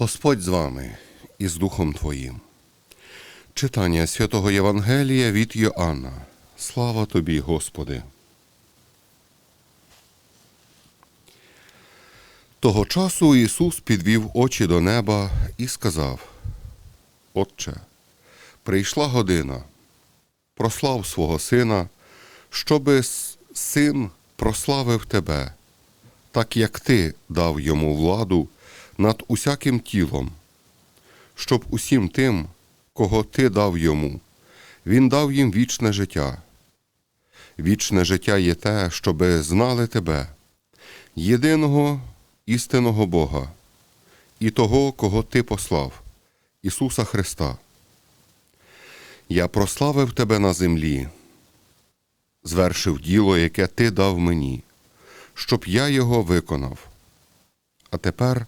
Господь з вами і з Духом Твоїм. Читання святого Євангелія від Йоанна. Слава тобі, Господи. Того часу Ісус підвів очі до неба і сказав: Отче, прийшла година, прослав свого Сина, щоби син прославив тебе, так як ти дав йому владу над усяким тілом, щоб усім тим, кого ти дав йому, він дав їм вічне життя. Вічне життя є те, щоби знали тебе, єдиного істинного Бога і того, кого ти послав, Ісуса Христа. Я прославив тебе на землі, звершив діло, яке ти дав мені, щоб я його виконав. А тепер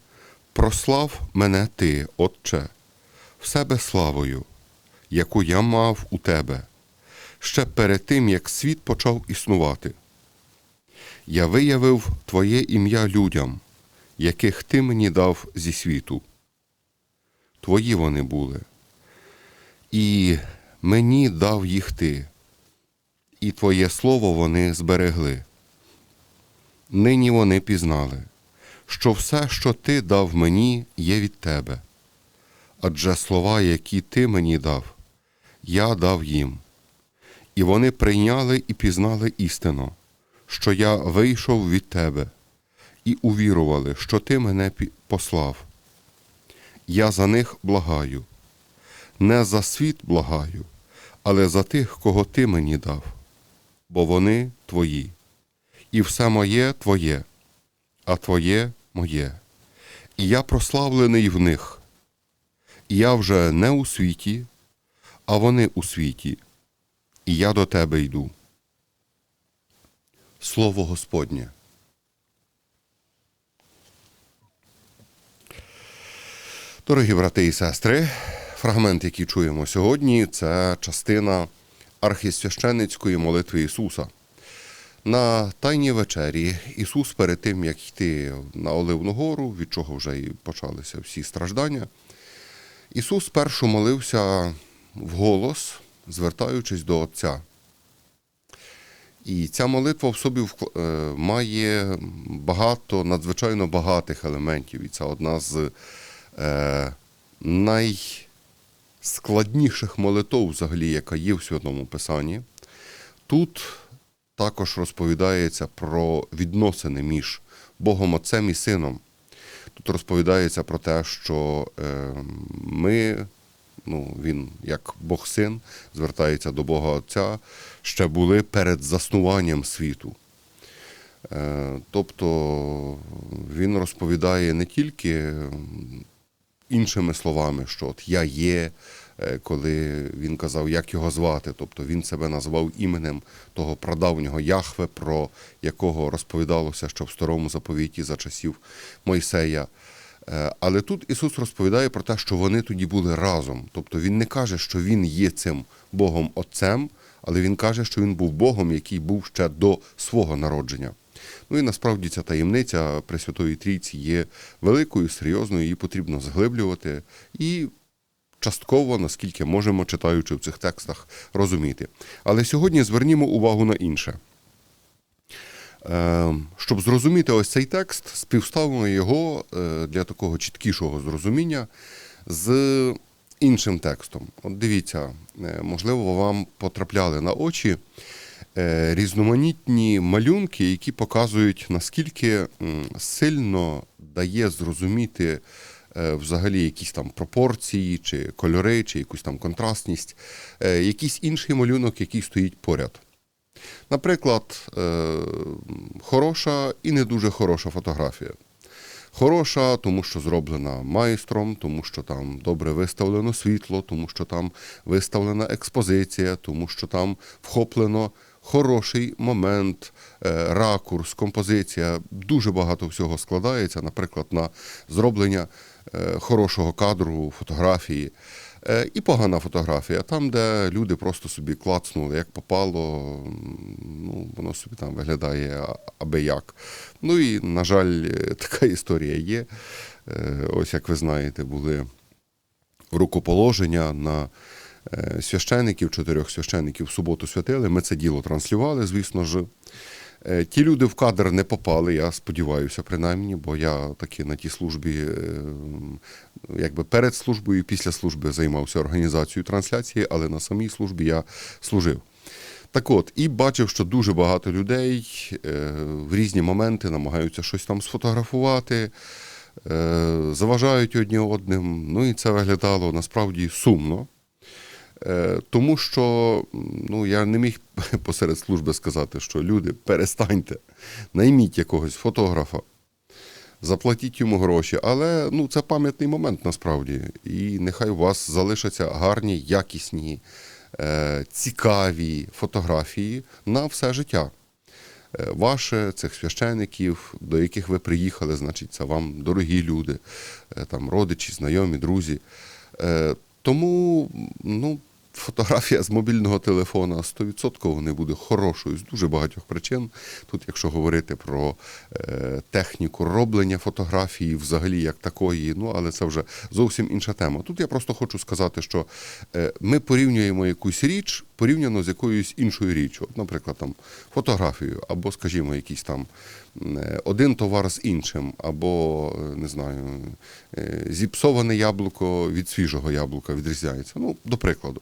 прослав мене ти, Отче, в себе славою, яку я мав у тебе, ще перед тим, як світ почав існувати. Я виявив Твоє ім'я людям, яких ти мені дав зі світу. Твої вони були, і мені дав їх ти, і Твоє слово вони зберегли. Нині вони пізнали, що все, що ти дав мені, є від тебе. Адже слова, які ти мені дав, я дав їм. І вони прийняли і пізнали істину, що я вийшов від тебе, і увірували, що ти мене послав. Я за них благаю, не за світ благаю, але за тих, кого ти мені дав, бо вони твої, і все моє твоє, а твоє моє. І я прославлений в них. І я вже не у світі, а вони у світі, і я до тебе йду. Слово Господнє. Дорогі брати і сестри, фрагмент, який чуємо сьогодні, це частина архісвященницької молитви Ісуса. На Тайній вечері Ісус перед тим, як йти на Оливну гору, від чого вже і почалися всі страждання, Ісус спершу молився вголос, звертаючись до Отця. І ця молитва в собі е, має багато, надзвичайно багатих елементів. І це одна з е, найскладніших молитв, взагалі, яка є в Святому Писанні. Тут також розповідається про відносини між Богом Отцем і Сином. Тут розповідається про те, що е, ми, ну, він як Бог син, звертається до Бога Отця, ще були перед заснуванням світу. Е, тобто він розповідає не тільки іншими словами, що от я є, коли він казав, як його звати. Тобто він себе назвав іменем того прадавнього Яхве, про якого розповідалося, що в старому заповіті за часів Мойсея. Е, Але тут Ісус розповідає про те, що вони тоді були разом. Тобто Він не каже, що Він є цим Богом Отцем, але Він каже, що Він був Богом, який був ще до свого народження. Ну і насправді ця таємниця Пресвятої Трійці є великою, серйозною, її потрібно зглиблювати і частково, наскільки можемо, читаючи в цих текстах, розуміти. Але сьогодні звернімо увагу на інше. Е, Щоб зрозуміти ось цей текст, співставимо його е, для такого чіткішого зрозуміння з іншим текстом. От дивіться, е, можливо, вам потрапляли на очі різноманітні малюнки, які показують, наскільки сильно дає зрозуміти взагалі якісь там пропорції, чи кольори, чи якусь там контрастність, е, якийсь інший малюнок, який стоїть поряд. Наприклад, е, хороша і не дуже хороша фотографія. Хороша, тому що зроблена майстром, тому що там добре виставлено світло, тому що там виставлена експозиція, тому що там вхоплено хороший момент, е, ракурс, композиція. Дуже багато всього складається, наприклад, на зроблення е, хорошого кадру, фотографії. Е, І погана фотографія, там, де люди просто собі клацнули, як попало, ну, воно собі там виглядає аби як. Ну і, на жаль, е, така історія є. Е, Ось як ви знаєте, були рукоположення на е, священиків, чотирьох священиків в суботу святили. Ми це діло транслювали, звісно ж. Е, Ті люди в кадр не попали, я сподіваюся, принаймні, бо я таки на тій службі, е, якби перед службою і після служби займався організацією трансляції, але на самій службі я служив. Так от, і бачив, що дуже багато людей е, в різні моменти намагаються щось там сфотографувати, заважають одні одним. Ну і це виглядало насправді сумно. Е, Тому що ну, я не міг посеред служби сказати, що люди, перестаньте, найміть якогось фотографа, заплатіть йому гроші. Але ну, це пам'ятний момент насправді. І нехай у вас залишаться гарні, якісні, е, цікаві фотографії на все життя. Е, Ваше, цих священиків, до яких ви приїхали, значить, це вам дорогі люди, там родичі, знайомі, друзі. Тому ну, фотографія з мобільного телефона 100% не буде хорошою з дуже багатьох причин. Тут, якщо говорити про е, техніку роблення фотографії, взагалі як такої, ну але це вже зовсім інша тема. Тут я просто хочу сказати, що е, ми порівнюємо якусь річ порівняно з якоюсь іншою річчю. Наприклад, там фотографію, або, скажімо, якийсь там е, один товар з іншим, або е, не знаю, е, зіпсоване яблуко від свіжого яблука відрізняється. Ну, до прикладу.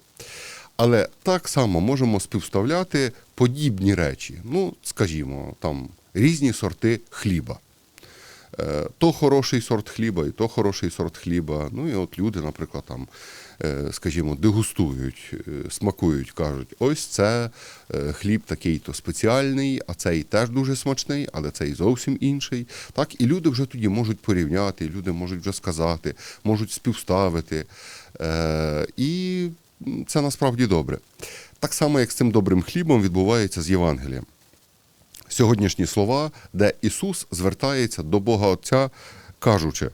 Але так само можемо співставляти подібні речі. Ну, скажімо, там різні сорти хліба. То хороший сорт хліба, і то хороший сорт хліба. Ну і от люди, наприклад, там, скажімо, дегустують, е, смакують, кажуть, ось це е, хліб такий-то спеціальний, а цей теж дуже смачний, але цей зовсім інший. Так, і люди вже тоді можуть порівняти, люди можуть вже сказати, можуть співставити. Е, І це насправді добре. Так само, як з цим добрим хлібом відбувається з Євангелієм сьогоднішні слова, де Ісус звертається до Бога Отця, кажучи.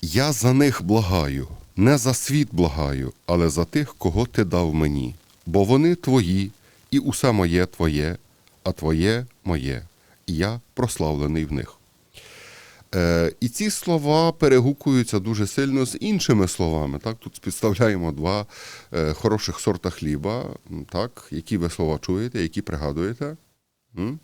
Я за них благаю, не за світ благаю, але за тих, кого ти дав мені, бо вони твої, і усе моє твоє, а твоє моє, і я прославлений в них. Е, і ці слова перегукуються дуже сильно з іншими словами. Так? Тут спідставляємо два е, хороших сорта хліба, так? які ви слова чуєте, які пригадуєте. М?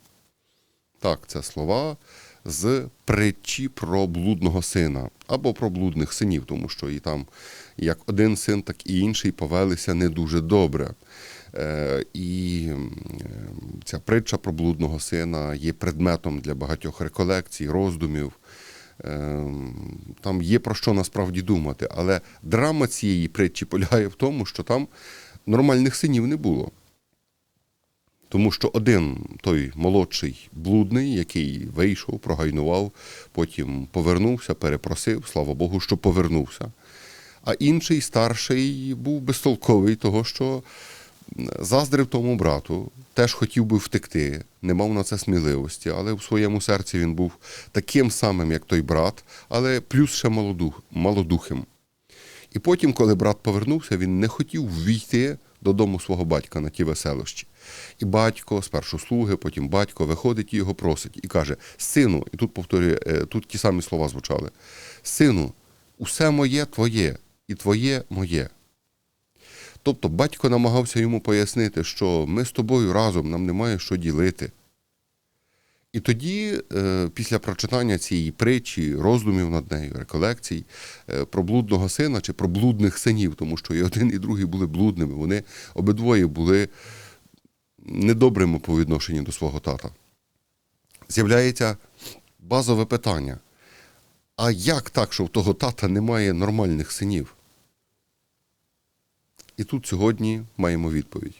Так, це слова з притчі про блудного сина або про блудних синів, тому що і там як один син, так і інший повелися не дуже добре. Е, І е, ця притча про блудного сина є предметом для багатьох реколекцій, роздумів. Е, Там є про що насправді думати. Але драма цієї притчі полягає в тому, що там нормальних синів не було. Тому що один той молодший блудний, який вийшов, прогайнував, потім повернувся, перепросив, слава Богу, що повернувся. А інший старший був безтолковий, того, що заздрив тому брату, теж хотів би втекти, не мав на це сміливості, але в своєму серці він був таким самим, як той брат, але плюс ще малодух, малодухим. І потім, коли брат повернувся, він не хотів ввійти додому свого батька на ті веселощі. І батько, спершу слуги, потім батько виходить і його просить і каже: Сину, і тут повторює, е, тут ті самі слова звучали: Сину, усе моє твоє, і твоє моє. Тобто батько намагався йому пояснити, що ми з тобою разом, нам немає що ділити. І тоді, е, після прочитання цієї притчі, роздумів над нею, реколекцій е, про блудного сина чи про блудних синів, тому що і один, і другий були блудними, вони обидвоє були недобрими по відношенню до свого тата. З'являється базове питання: а як так, що в того тата немає нормальних синів? І тут сьогодні маємо відповідь.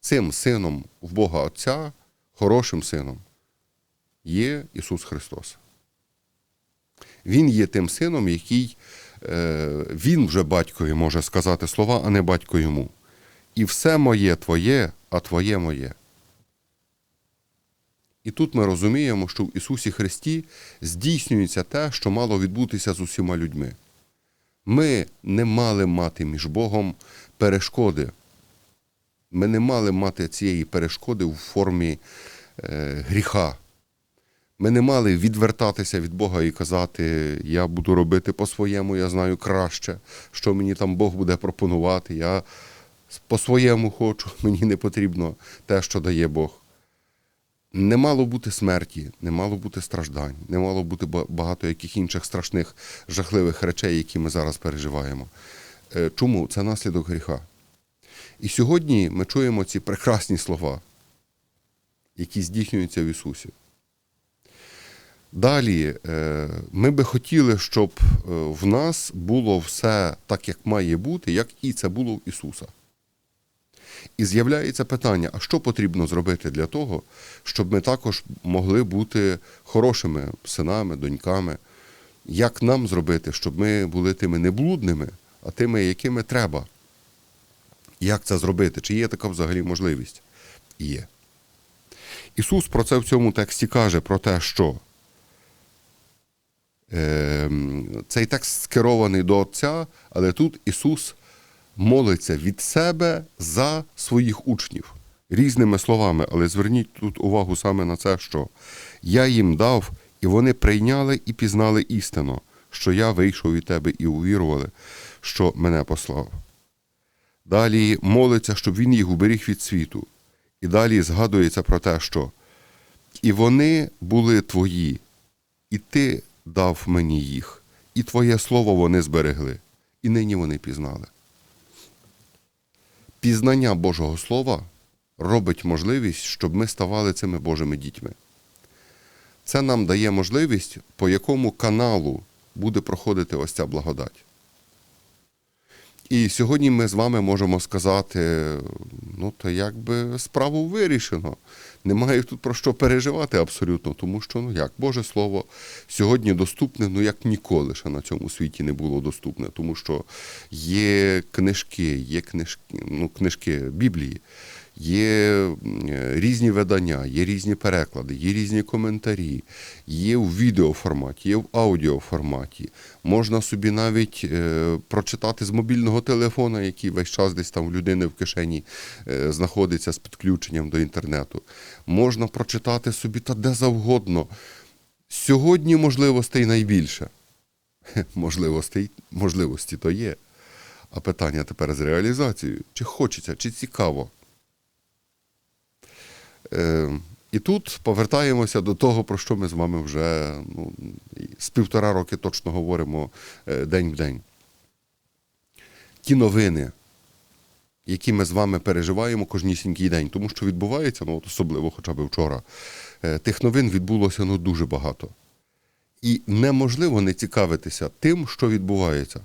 Цим сином в Бога Отця, хорошим сином, є Ісус Христос. Він є тим сином, який е, він вже батькові може сказати слова, а не батько йому. І все моє твоє, а твоє моє. І тут ми розуміємо, що в Ісусі Христі здійснюється те, що мало відбутися з усіма людьми. Ми не мали мати між Богом перешкоди. Ми не мали мати цієї перешкоди в формі е, гріха. Ми не мали відвертатися від Бога і казати, я буду робити по-своєму, я знаю краще, що мені там Бог буде пропонувати. Я по-своєму хочу, мені не потрібно те, що дає Бог. Не мало бути смерті, не мало бути страждань, не мало бути багато яких інших страшних, жахливих речей, які ми зараз переживаємо. Е, Чому? Це наслідок гріха. І сьогодні ми чуємо ці прекрасні слова, які здійснюються в Ісусі. Далі е, ми би хотіли, щоб е, в нас було все так, як має бути, як і це було в Ісуса. І з'являється питання: а що потрібно зробити для того, щоб ми також могли бути хорошими синами, доньками? Як нам зробити, щоб ми були тими не блудними, а тими, якими треба? Як це зробити? Чи є така взагалі можливість? Є. Ісус про це в цьому тексті каже про те, що е, цей текст скерований до Отця, але тут Ісус молиться від себе за своїх учнів різними словами. Але зверніть тут увагу саме на це, що я їм дав, і вони прийняли і пізнали істину, що я вийшов від тебе і увірували, що мене послав. Далі молиться, щоб він їх уберіг від світу. І далі згадується про те, що і вони були твої, і ти дав мені їх, і твоє слово вони зберегли, і нині вони пізнали. Пізнання Божого Слова робить можливість, щоб ми ставали цими Божими дітьми. Це нам дає можливість, по якому каналу буде проходити ось ця благодать. І сьогодні ми з вами можемо сказати: ну, то якби справу вирішено. Немає тут про що переживати абсолютно, тому що ну як Боже Слово сьогодні доступне, ну як ніколи ще на цьому світі не було доступне, тому що є книжки, є книжки, ну, книжки Біблії, є різні видання, є різні переклади, є різні коментарі, є в відеоформаті, є в аудіоформаті. Можна собі навіть е, прочитати з мобільного телефона, який весь час десь там в людини в кишені е, знаходиться з підключенням до інтернету. Можна прочитати собі та де завгодно. Сьогодні можливостей найбільше. Можливостей, можливості то є. А питання тепер з реалізацією. Чи хочеться, чи цікаво? Е, і тут повертаємося до того, про що ми з вами вже ну, з півтора роки точно говоримо е, день в день. Ті новини, які ми з вами переживаємо кожнісінький день, тому що відбувається, ну от особливо хоча б вчора, е, тих новин відбулося ну, дуже багато. І неможливо не цікавитися тим, що відбувається.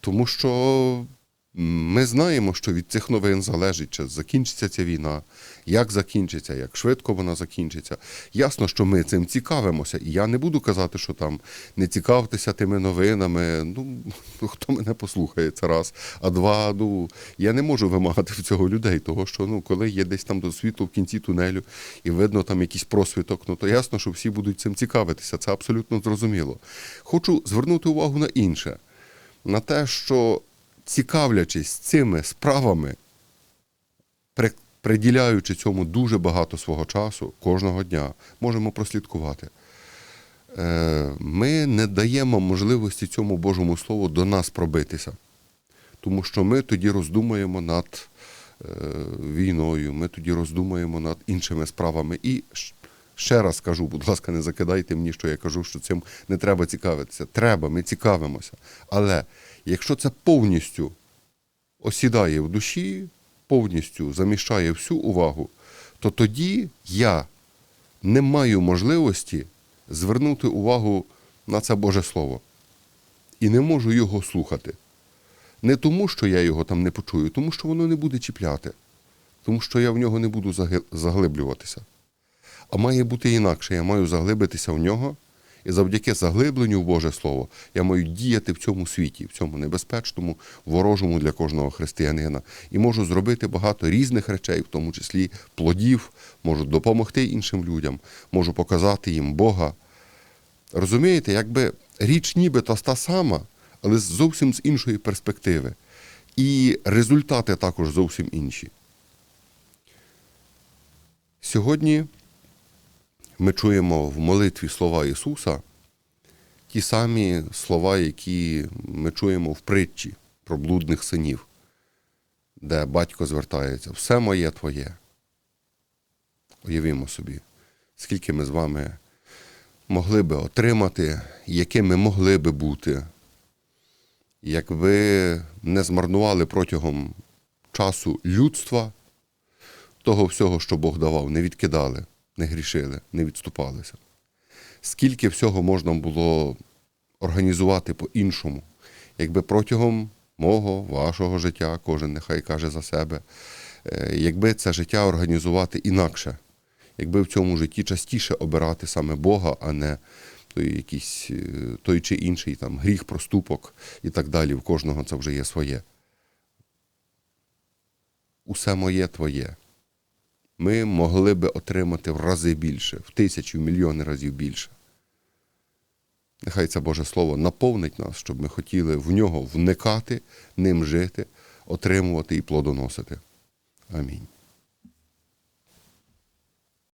Тому що ми знаємо, що від цих новин залежить, чи закінчиться ця війна, як закінчиться, як швидко вона закінчиться. Ясно, що ми цим цікавимося. І я не буду казати, що там не цікавтеся тими новинами. Ну, хто мене послухає, це раз. А два, ну я не можу вимагати в цього людей, того що ну, коли є десь там до світу в кінці тунелю і видно там якийсь просвіток, ну то ясно, що всі будуть цим цікавитися. Це абсолютно зрозуміло. Хочу звернути увагу на інше, на те, що цікавлячись цими справами, приділяючи цьому дуже багато свого часу кожного дня, можемо прослідкувати. Е, Ми не даємо можливості цьому Божому Слову до нас пробитися, тому що ми тоді роздумуємо над е, війною, ми тоді роздумуємо над іншими справами. І ще раз кажу, будь ласка, не закидайте мені, що я кажу, що цим не треба цікавитися. Треба, ми цікавимося. Але якщо це повністю осідає в душі, повністю заміщає всю увагу, то тоді я не маю можливості звернути увагу на це Боже Слово. І не можу його слухати. Не тому, що я його там не почую, тому що воно не буде чіпляти, тому що я в нього не буду заглиблюватися. А має бути інакше. Я маю заглибитися в нього І завдяки заглибленню в Боже Слово я маю діяти в цьому світі, в цьому небезпечному, ворожому для кожного християнина. І можу зробити багато різних речей, в тому числі плодів, можу допомогти іншим людям, можу показати їм Бога. Розумієте, якби річ нібито та сама, але зовсім з іншої перспективи. І результати також зовсім інші. Сьогодні ми чуємо в молитві слова Ісуса ті самі слова, які ми чуємо в притчі про блудних синів, де батько звертається: все моє твоє. Уявімо собі, скільки ми з вами могли би отримати, якими могли би бути, якби не змарнували протягом часу людства того всього, що Бог давав, не відкидали, не грішили, не відступалися. Скільки всього можна було організувати по-іншому, якби протягом мого, вашого життя, кожен нехай каже за себе, е, якби це життя організувати інакше, якби в цьому житті частіше обирати саме Бога, а не той якийсь е, той чи інший там гріх, проступок і так далі. В кожного це вже є своє. Усе моє твоє. Ми могли би отримати в рази більше, в тисячі, в мільйони разів більше. Нехай це Боже Слово наповнить нас, щоб ми хотіли в нього вникати, ним жити, отримувати і плодоносити. Амінь.